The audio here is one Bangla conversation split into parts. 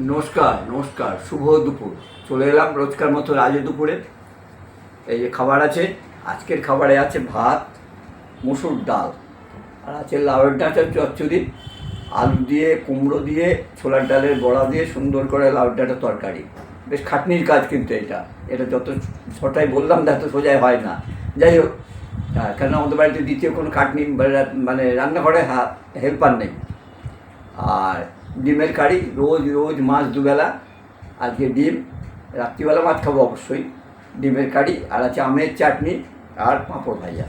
নমস্কার নমস্কার, শুভ দুপুর। চলে এলাম রোজকার মতো আজও দুপুরে। এই যে খাবার আছে, আজকের খাবারে আছে ভাত, মুসুর ডাল। আর আছে লাউয়ের ডাঁটার চচ্চড়ি, আলু দিয়ে, কুমড়ো দিয়ে, ছোলার ডালের বড়া দিয়ে, সুন্দর করে লাউয়ের ডাঁটার তরকারি। বেশ খাটনির কাজ কিন্তু এটা। এটা যত ছটাই বললাম তত সোজাই হয় না। যাই হোক কেন আমাদের বাড়িতে দ্বিতীয় কোনো খাটনি মানে রান্নাঘরে হেল্পার নেই। আর ডিমের কারি, রোজ রোজ মাছ দুবেলা, আজকে ডিম, রাত্রিবেলা মাছ খাব অবশ্যই। ডিমের কারি, আর আছে আমের চাটনি, আর পাঁপড় ভাজা।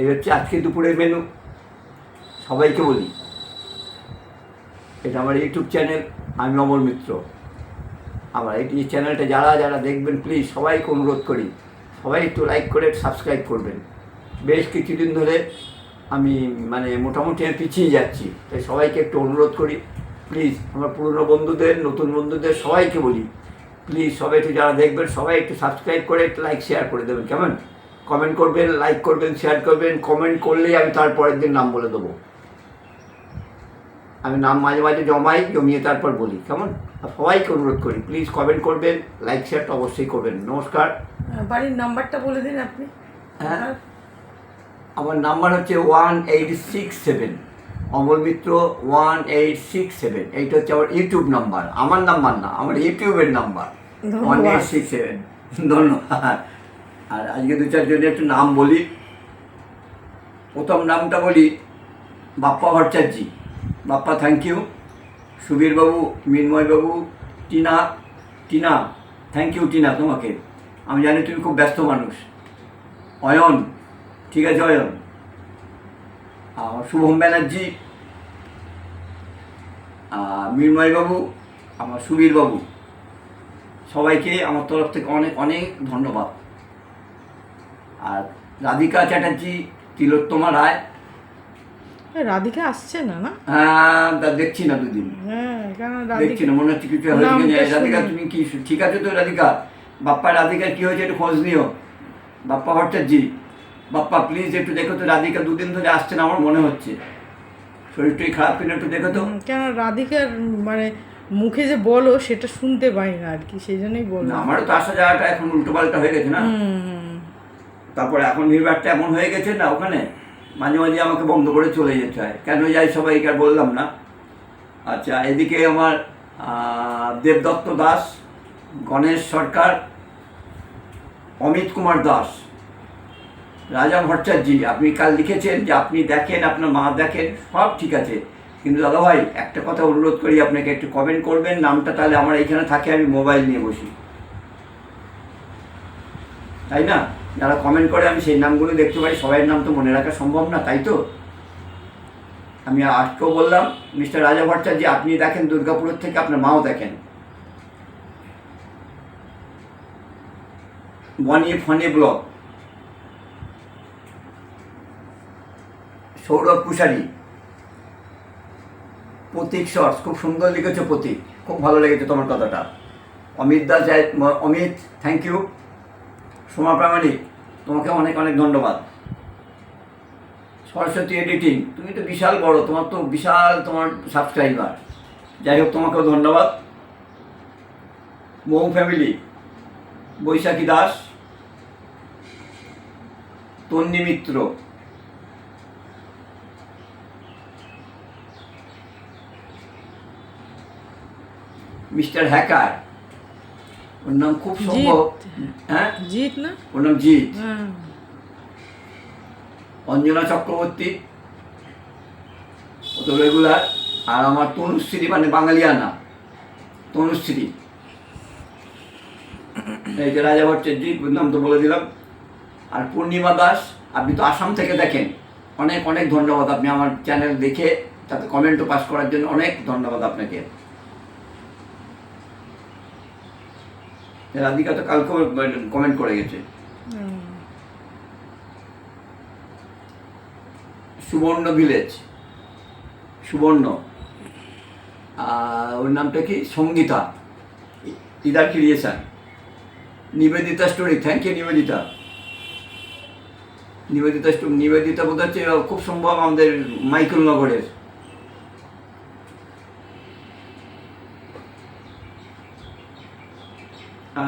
এই হচ্ছে আজকে দুপুরের মেনু সবাইকে বলি, এটা আমার ইউটিউব চ্যানেল, আমি অমল মিত্র। আমার এই চ্যানেলটা যারা যারা দেখবেন প্লিজ সবাইকে অনুরোধ করি, সবাই একটু লাইক করে সাবস্ক্রাইব করবেন। বেশ কিছুদিন ধরে আমি মানে মোটামুটি আমি পিছিয়ে যাচ্ছি। তাই সবাইকে একটু অনুরোধ করি। প্লিজ আমার পুরনো বন্ধুদের নতুন বন্ধুদের সবাইকে বলি প্লিজ সবাই একটু যারা দেখবেন সবাই একটু সাবস্ক্রাইব করে একটু লাইক শেয়ার করে দেবেন। কেমন? কমেন্ট করবেন লাইক করবেন শেয়ার করবেন কমেন্ট করলেই আমি তার পরের দিন নাম বলে দেবো। আমি নাম মাঝে মাঝে জমাই জমিয়ে তারপর বলি। কেমন? সবাইকে অনুরোধ করি প্লিজ কমেন্ট করবেন লাইক শেয়ারটা অবশ্যই করবেন। নমস্কার। বাড়ির নাম্বারটা বলে দিন আপনি। হ্যাঁ। আমার নাম্বার হচ্ছে one eight six seven. Amal Mitra one eight six seven. এইটা হচ্ছে আমার ইউটিউব নাম্বার। আমার নাম্বার না আমার ইউটিউবের number. One eight six seven. ধন্যবাদ। আর আজকে দু চারজনের একটু নাম বলি। প্রথম নামটা বলি বাপ্পা ভট্টাচার্যি। বাপ্পা থ্যাংক ইউ সুবীরবাবু মিন্ময়বাবু Tina. Tina thank you Tina তোমাকে। আমি জানি তুমি খুব ব্যস্ত মানুষ। অয়ন ঠিক আছে অয়ন। শুভম ব্যানার্জি মৃন্ময়বাবু আমার সুবীরবাবু সবাইকে আমার তরফ থেকে অনেক অনেক ধন্যবাদ। আর রাধিকা চ্যাটার্জি তিলোত্তমা রায়। রাধিকা আসছে না না? হ্যাঁ তা দেখছি না দুদিন। হ্যাঁ দেখছি না মনে হচ্ছে কিছু হয়েছে রাধিকা তুমি কি ঠিক আছে তো রাধিকা? বাপ্পা রাধিকার কি হয়েছে একটু খোঁজ নিও। বাপ্পা ভট্টাচার্যি বাপ্পা প্লিজ একটু দেখো তো রাধিকা দুদিন ধরে আসছে না আমার মনে হচ্ছে। শরীরটাই খারাপ কিনা একটু দেখো তো। কেন রাধিকার মানে মুখে যে বলো সেটা শুনতে পাই না আর কি সেই জন্যই না, বললাম আমারও তো আসা যাওয়াটা এখন উল্টো পাল্টা হয়ে গেছে না। তারপরে এখন ভিড়ভাড়টা এমন হয়ে গেছে না ওখানে মাঝে মাঝে আমাকে বন্ধ করে চলে যেতে হয়। কেন যাই সবাইকে আর বললাম না। আচ্ছা এদিকে আমার দেবদত্ত দাস গণেশ সরকার অমিত কুমার দাস। রাজা ভট্টাচার্যি, আপনি কাল লিখেছেন যে আপনি দেখেন, আপনার মা দেখেন, সব ঠিক আছে। কিন্তু দাদাভাই একটা কথা অনুরোধ করি, আপনাকে একটু কমেন্ট করবেন, নামটা তাহলে আমার এইখানে থাকে, আমি মোবাইল নিয়ে বসি। তাই না? যারা কমেন্ট করে, আমি সেই নামগুলো দেখতে পারি সবাই নাম তো মনে রাখা সম্ভব না, তাই তো? আমি আজকেও বললাম, মিস্টার রাজা ভট্টাচার্য, আপনি দেখেন দুর্গাপুরের থেকে আপনার মাও দেখেন। বনি ফনে ব্লক সৌরভ কুশারি প্রতীক শর্টস, খুব সুন্দর লিখেছো প্রতীক, খুব ভালো লেগেছে তোমার কথাটা। অমিত দাস অমিত থ্যাংক ইউ সোমা প্রামাণিক, তোমাকে অনেক অনেক ধন্যবাদ। সরস্বতী এডিটিং তুমি তো বিশাল বড়, তোমার তো বিশাল তোমার সাবস্ক্রাইবার যাই হোক, তোমাকেও ধন্যবাদ। Mou family Baishakhi Das. Tanni Mitra. Mister hacker. ওর নাম খুব সম্ভব হ্যাঁ? জিৎ না? ওর নাম জিৎ। হ্যাঁ। অঞ্জনা চক্রবর্তী। ও তো রেগুলার আর আমার তনুশ্রী মানে বাঙালিয়ানা তনুশ্রী। এই যে রাজা ভট্টাচার্য নাম তো বলে দিলাম। আর পূর্ণিমা দাস আপনি তো আসাম থেকে দেখেন। অনেক অনেক ধন্যবাদ আপনি আমার চ্যানেল দেখে তাতে কমেন্টও পাস করার জন্য অনেক ধন্যবাদ আপনাকে। রাধিকা তো কালকেও কমেন্ট করে গেছে। সুবর্ণ ভিলেজ সুবর্ণ। ওর নামটা কি? Sangita. Either creation Nivedita story thank you Nivedita. Nivedita Nivedita বোধ হচ্ছে খুব সম্ভব আমাদের মাইকেল নগরের।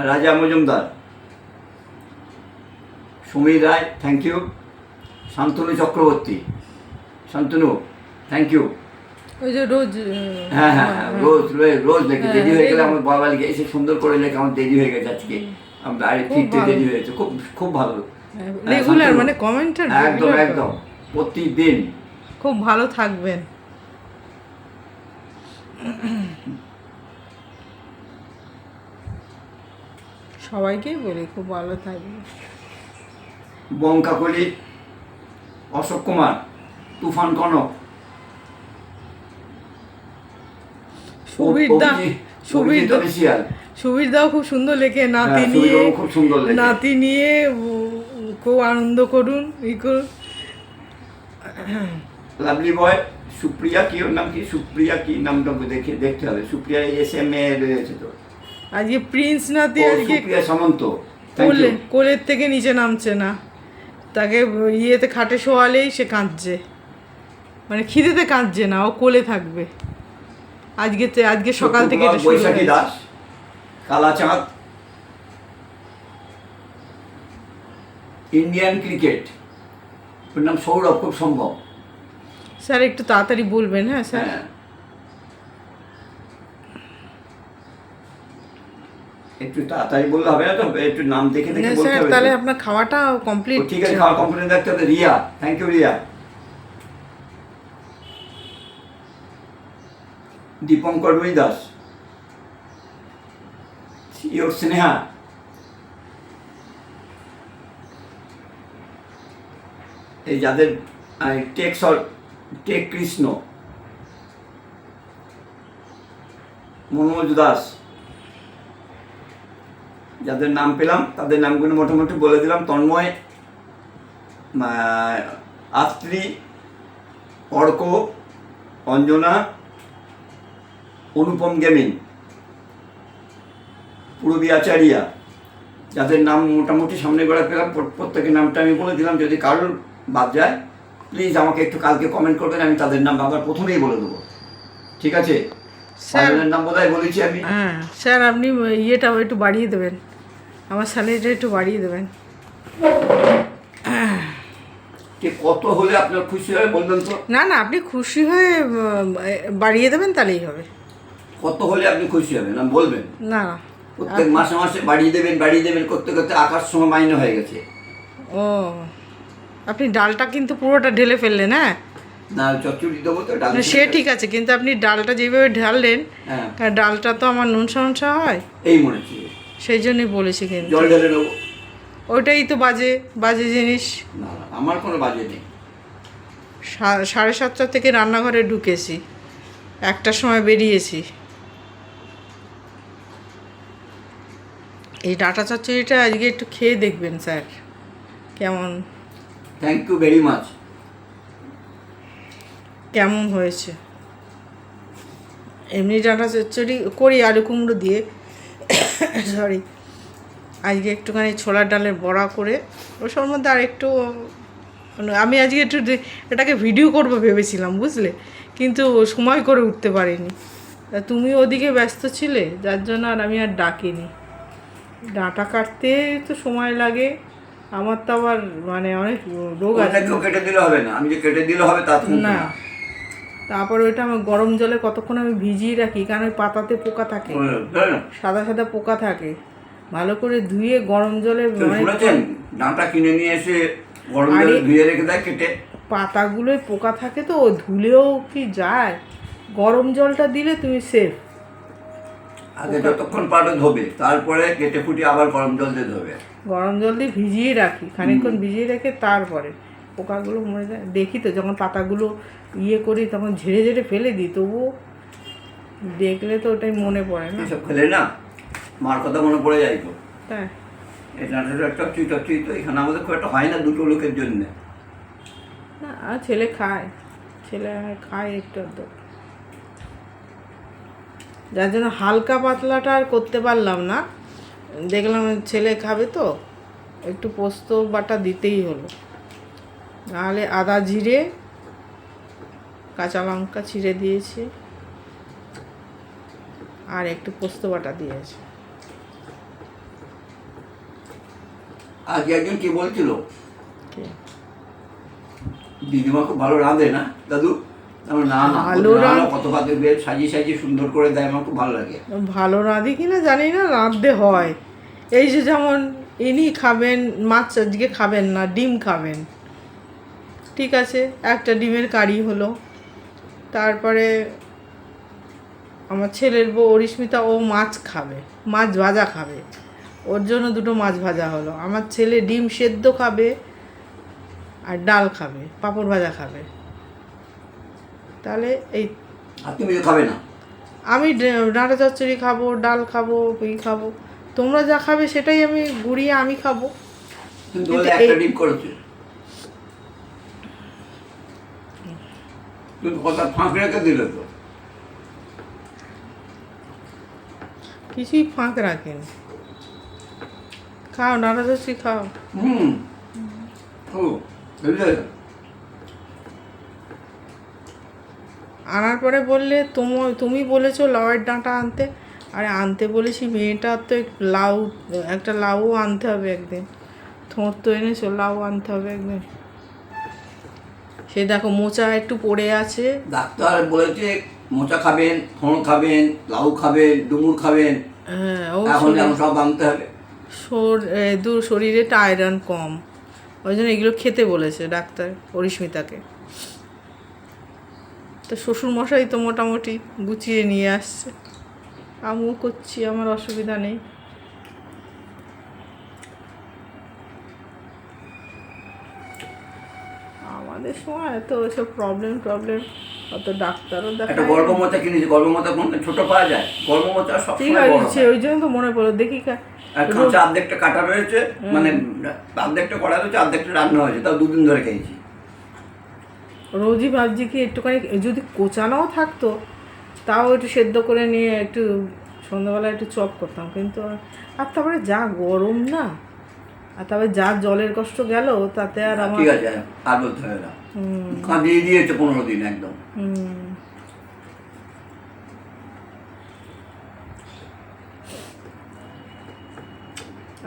Raja Majumdar. Samir Roy thank you Shantanu Chakraborty. Shantanu thank you ওই যে রোজ হ্যাঁ হ্যাঁ হ্যাঁ, রোজ রোজ রোজ লেখে হ্যাঁ, দেরি হয়ে গেলে আমার বাবা লিখে এসে সুন্দর করে লেখে আমার দেরি হয়ে গেছে আজকে। আমার খুব ফিরতে দেরি হয়েছে। খুব খুব ভালো। রেগুলার মানে কমেন্টার একদম একদম। প্রতিদিন। খুব ভালো থাকবেন। সবাইকেই বলি খুব ভালো থাকবে। বঙ্কাকলি অশোক কুমার তুফান কনক। সুবীর দা সুবীর সুবীর দাও খুব সুন্দর লেখে নাতি হ্যাঁ, নিয়ে খুব সুন্দর নাতি নিয়ে খুব আনন্দ করুন ই করুন। লাভলি বয় সুপ্রিয়া কি ওর নাম কি? সুপ্রিয়া কি নামটা দেখে দেখতে হবে। সুপ্রিয়া এস এম এ রয়েছে তো। আজকে প্রিন্স নাতি আজকে সামন্ত। কোলের থেকে নিচে নামছে না। তাকে ইয়েতে খাটে শোয়ালেই সে কাঁদছে। মানে খিদেতে কাঁদছে না ও কোলে থাকবে। আজকে আজকে সকাল থেকে বৈশাখী। দাস কালাচাঁদ ইন্ডিয়ান ক্রিকেট ওর নাম সৌরভ খুব সম্ভব। স্যার একটু তাড়াতাড়ি বলবেন হ্যাঁ স্যার? একটু তাড়াতাড়ি বললে হবে না তো? একটু নাম দেখে দেখে বলতে হবে তাহলে আপনার খাওয়াটা কমপ্লিট ঠিক আছে খাওয়া কমপ্লেন দেখতে হবে। Riya thank you Riya. Dipankar Rui Das your Sneha. এই যাদের টেক সর টেক কৃষ্ণ। মনোজ দাস। যাদের নাম পেলাম তাদের নামগুলো মোটামুটি বলে দিলাম। তন্ময় আত্রি অর্ক অঞ্জনা অনুপম গেমিং পূরবী আচারিয়া। যাদের নাম মোটামুটি সামনে বেড়া পেলাম প্র- প্রত্যেকের নামটা আমি বলে দিলাম। যদি কারোর বাদ যায় প্লিজ আমাকে একটু কালকে কমেন্ট করবেন আমি তাদের নাম আবার প্রথমেই বলে দেবো। ঠিক আছে? স্যার নাম বোধহয় বলেছি আমি। হ্যাঁ স্যার আপনি ইয়েটা একটু বাড়িয়ে দেবেন। আমার স্যালারিটা একটু বাড়িয়ে দেবেন। কত হলে আপনার খুশি হয় বলবেন তো? না না আপনি খুশি হয়ে বাড়িয়ে দেবেন তাহলেই হবে। কত হলে আপনি খুশি হবেন? আমি বলবেন। না না। প্রত্যেক মাসে মাসে বাড়িয়ে দেবেন বাড়িয়ে দেবেন করতে করতে আকাশ সময় মাইনে হয়ে গেছে। ও আপনি ডালটা কিন্তু পুরোটা ঢেলে ফেললেন হ্যাঁ? না চচ্চড়ি দেবো তো ডাল সে ঠিক আছে কিন্তু আপনি ডালটা যেভাবে ঢাললেন হ্যাঁ। ডালটা তো আমার নুন সমস্যা হয়? এই মনে হচ্ছে। সেই জন্যই বলেছি কিন্তু। জল ঢেলে নেব। ওইটাই তো বাজে বাজে জিনিস। না আমার কোনো বাজে নেই। সাড়ে সাতটা থেকে রান্নাঘরে ঢুকেছি। একটার সময় বেরিয়েছি। এই ডাটা চচ্চড়িটা আজকে একটু খেয়ে দেখবেন স্যার। কেমন? থ্যাংক ইউ ভেরি মাচ কেমন হয়েছে? এমনি ডাটা চচ্চড়ি করি আলু কুমড়ো দিয়ে। সরি আজকে একটুখানি ছোলার ডালের বড়া করে ওসব মধ্যে আর একটু মানে আমি আজকে একটু এটাকে ভিডিও করব ভেবেছিলাম বুঝলে? কিন্তু সময় করে উঠতে পারিনি। তা তুমি ওদিকে ব্যস্ত ছিলে যার জন্য আর আমি আর ডাকিনি। ডাটা কাটতে তো সময় লাগে আমার তো আবার মানে অনেক রোগ আছে। কেটে দিলে হবে না আমি যে কেটে দিলে হবে তা না। তারপর ওইটা আমার গরম জলে কতক্ষণ আমি ভিজিয়ে রাখি কারণ ওই পাতাতে পোকা থাকে। সাদা সাদা পোকা থাকে। ভালো করে ধুয়ে গরম জলে মানে ডাঁটা কিনে নিয়ে এসে গরম জলে ধুয়ে রেখে দেয় কেটে। পাতাগুলোয় পোকা থাকে তো ধুলেও কি যায়? গরম জলটা দিলে তুমি সেফ আগে যতক্ষণ পারো ধোবে তারপরে কেটে ফুটে আবার গরম জল দিয়ে ধোবে। গরম জল দিয়ে ভিজিয়ে রাখি খানিকক্ষণ ভিজিয়ে রেখে তারপরে। পোকাগুলো মরে যায়। দেখি তো যখন পাতাগুলো ইয়ে করি তখন ঝেড়ে ঝেড়ে ফেলে দিই তবুও দেখলে তো ওটাই মনে পড়ে না। এসব খেলে না মার কথা মনে পড়ে যায় তো। তাই। ডাঁটাটা চচ্চড়ি চচ্চড়ি তো এখানে আমাদের খুব একটা হয় না দুটো লোকের জন্য। না আর ছেলে খায়। ছেলে খায় একটু আধটু। যার জন্য হালকা পাতলাটা আর করতে পারলাম না। দেখলাম ছেলে খাবে তো একটু পোস্ত বাটা দিতেই হলো। নাহলে আদা জিরে কাঁচা লঙ্কা ছিঁড়ে দিয়েছি। আর একটু পোস্ত বাটা দিয়েছি। আজকে একজন কি বলছিল? দিদিমা খুব ভালো রাঁধে না? দাদু? ভালো সাজিয়ে সাজিয়ে সুন্দর করে দেয় আমার খুব ভালো লাগে। ভালো রাঁধি কিনা জানি না রাঁধতে হয়। এই যে যেমন ইনি খাবেন মাছ আজকে খাবেন না ডিম খাবেন। ঠিক আছে একটা ডিমের কারি হলো। তারপরে আমার ছেলের বউ অরিস্মিতা ও মাছ খাবে মাছ ভাজা খাবে। ওর জন্য দুটো মাছ ভাজা হলো। আমার ছেলে ডিম সেদ্ধ খাবে আর ডাল খাবে পাঁপড় ভাজা খাবে। তাহলে এই খাবে না। আমি ডাঁটা চচ্চড়ি খাব ডাল খাব এই খাব। তোমরা যা খাবে সেটাই আমি গুড়িয়ে আমি খাব। কিন্তু কথা ফাঁক রেখে দিলে তো। কিছুই ফাঁক রাখেন। খাও চচ্চড়ি খাও। হুম। ও বুঝলে? আনার পরে বললে তুমি তুমি বলেছ লাউয়ের ডাঁটা আনতে। আরে আনতে বলেছি মেয়েটার তো লাউ একটা লাউ আনতে হবে একদিন। থোঁত তো এনেছো লাউ আনতে হবে একদিন। সে দেখো মোচা একটু পড়ে আছে। ডাক্তার বলেছে মোচা খাবেন ফোঁড় খাবেন লাউ খাবেন ডুমুর খাবেন। হ্যাঁ ও এখন সব আনতে হবে। শোর- এ, দু শরীরে আয়রন কম। ওই জন্য এগুলো খেতে বলেছে ডাক্তার পরিস্মিতাকে। তো শ্বশুর মশাই তো মোটামুটি গুছিয়ে নিয়ে আসছে। আমিও করছি আমার অসুবিধা নেই আমাদের সময় ওইসব প্রবলেম প্রবলেম অত ডাক্তারও একটা গর্ভমতা কিনেছি গর্ভমতা কোন ছোট পাওয়া যায়? গর্ভমতা সব ঠিক আছে ওই জন্য তো মনে পড়ল দেখি খাঁচা অর্ধেকটা কাটা রয়েছে মানে অর্ধেকটা করা রয়েছে অর্ধেকটা রান্না হয়েছে তাও দুদিন ধরে খেয়েছি। রোজই ভাবছি কি একটুখানি যদি কোচানোও থাকতো তাও একটু সেদ্ধ করে নিয়ে একটু সন্ধ্যাবেলা একটু চপ করতাম কিন্তু আর তারপরে যা গরম না আর তারপরে যা জলের কষ্ট গেল তাতে আর আমার ঠিক আছে আর বলতে হবে না। কাঁদিয়ে দিয়েছে পনেরো দিন একদম।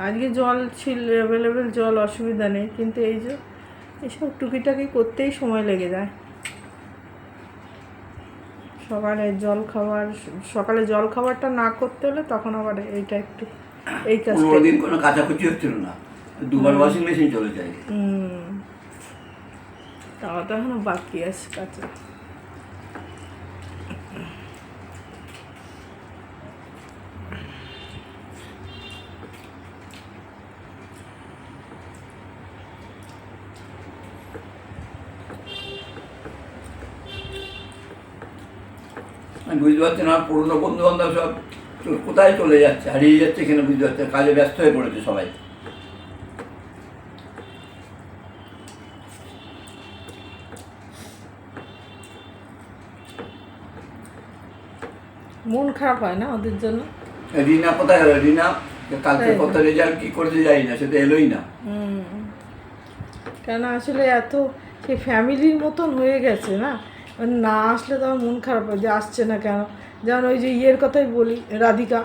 আজকে জল ছিল অ্যাভেলেবেল জল অসুবিধা নেই কিন্তু এই যে এসব টুকিটাকি করতেই সময় লেগে যায়। সকালে জল খাবার সকালে জল খাবারটা না করতে হলে তখন আবার এইটা একটু এই পনেরো দিন কোনো কাচাকুচি হচ্ছিল না। দুবার ওয়াশিং মেশিন চলে যায়। হুম তাও তো এখনও বাকি আছে আমি বুঝতে পারছি না, পুরনো বন্ধু বান্ধব সব কোথায় চলে যাচ্ছে? হারিয়ে যাচ্ছে কিনা বুঝতে পারছে কাজে ব্যস্ত হয়ে পড়েছে সবাই। মন খারাপ হয় না ওদের জন্য? রিনা কোথায় গেল? রিনা কালকে কত রেজাল্ট কি করেছে যাই না সেটা এলোই না। কেন আসলে এত সেই ফ্যামিলির মতন হয়ে গেছে না? মানে না আসলে তো আমার মন খারাপ হয় যে আসছে না কেন? যেমন ওই যে ইয়ের কথাই বলি রাধিকা।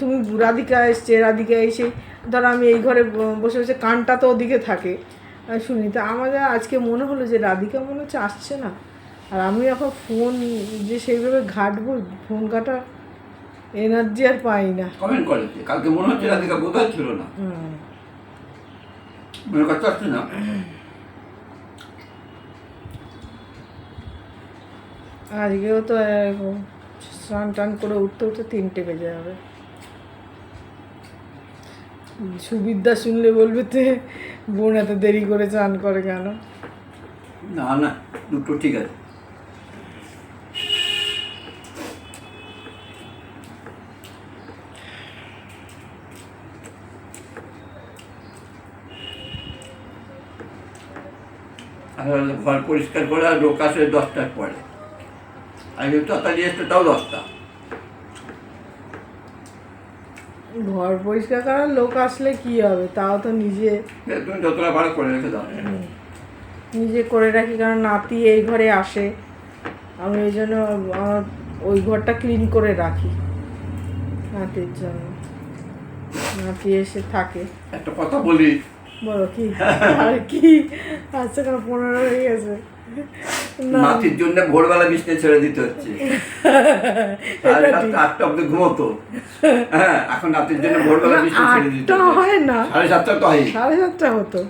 তুমি রাধিকা এসছে রাধিকা এসে ধরো আমি এই ঘরে বসে বসে কানটা তো ওদিকে থাকে। শুনি তা আমাদের আজকে মনে হলো যে রাধিকা মনে হচ্ছে আসছে না। আর আমি এখন ফোন যে সেইভাবে ঘাটবো ফোন কাটা এনার্জি আর পাই না। কমেন্ট করেছে কালকে মনে হচ্ছে রাধিকা বোধহয় ছিল না। মনে করতে পারছি না। আজকেও তো স্নান টান করে উঠতে উঠতে তিনটে বেজে যাবে। সুবিধা শুনলে বলবে তে বোন এত দেরি করে চান করে কেন? না না দুটো ঠিক আছে। ঘর পরিষ্কার করে আর লোক আসে দশটার পরে। আগে তাড়াতাড়ি এসছে তাও দশটা। ঘর পরিষ্কার করার লোক আসলে কি হবে? তাও তো নিজে তুমি যতটা ভালো করে রেখে দাও। নিজে করে রাখি কারণ নাতি এই ঘরে আসে। আমি ওই জন্য আমার ওই ঘরটা ক্লিন করে রাখি নাতির জন্য। নাতি এসে থাকে। একটা কথা বলি বলো কি? আর কি? আচ্ছা কেন পনেরো হয়ে গেছে। নাতির জন্য ভোরবেলা বিছনে ছেড়ে দিতে হচ্ছে। আটটা অব্দি ঘুমতো। হ্যাঁ এখন নাতির জন্য ভোরবেলা বিছনে ছেড়ে দিতে হয় না। সাড়ে সাতটা তো হয় সাড়ে সাতটা হতো।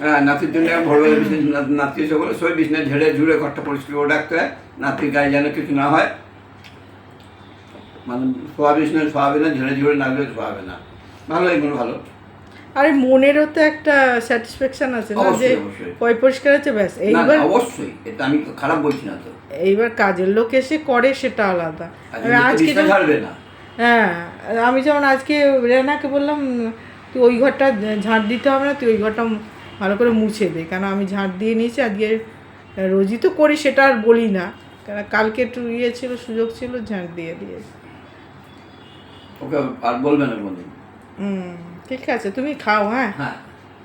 হ্যাঁ নাতির জন্য ভোরবেলা বিছনে নাতি এসে বলে সই বিছনে ঝেড়ে ঝুড়ে ঘরটা পরিষ্কার করে রাখতে হয়। নাতির গায়ে যেন কিছু না হয়। মানে শোয়া বিছনে শোয়াবে না ঝেড়ে ঝুড়ে না শোয়াবে না। ভালো এগুলো ভালো। আরে মনেরও তো একটা স্যাটিসফ্যাকশন আছে না যে। পয় পরিষ্কার আছে ব্যাস এইবার অবশ্যই এটা আমি খারাপ বলছি না তো। এইবার কাজের লোক এসে করে সেটা আলাদা। আজকে হ্যাঁ আমি যেমন আজকে রেনাকে বললাম তুই ওই ঘরটা ঝাঁট দিতে হবে না তুই ওই ঘরটা ভালো করে মুছে দে। কারণ আমি ঝাঁট দিয়ে নিয়েছি আজকে রোজই তো করি সেটা আর বলি না। কারণ কালকে একটু ইয়ে ছিল সুযোগ ছিল ঝাঁট দিয়ে দিয়েছি। ওকে আর বলবে না কোনদিন? হুম। ঠিক আছে তুমি খাও হ্যাঁ? হ্যাঁ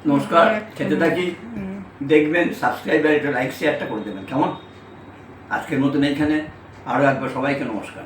নমস্কার খেতে থাকি। দেখবেন সাবস্ক্রাইব আর একটা লাইক শেয়ারটা করে দেবেন কেমন? আজকের মতন এইখানে আরও একবার সবাইকে নমস্কার।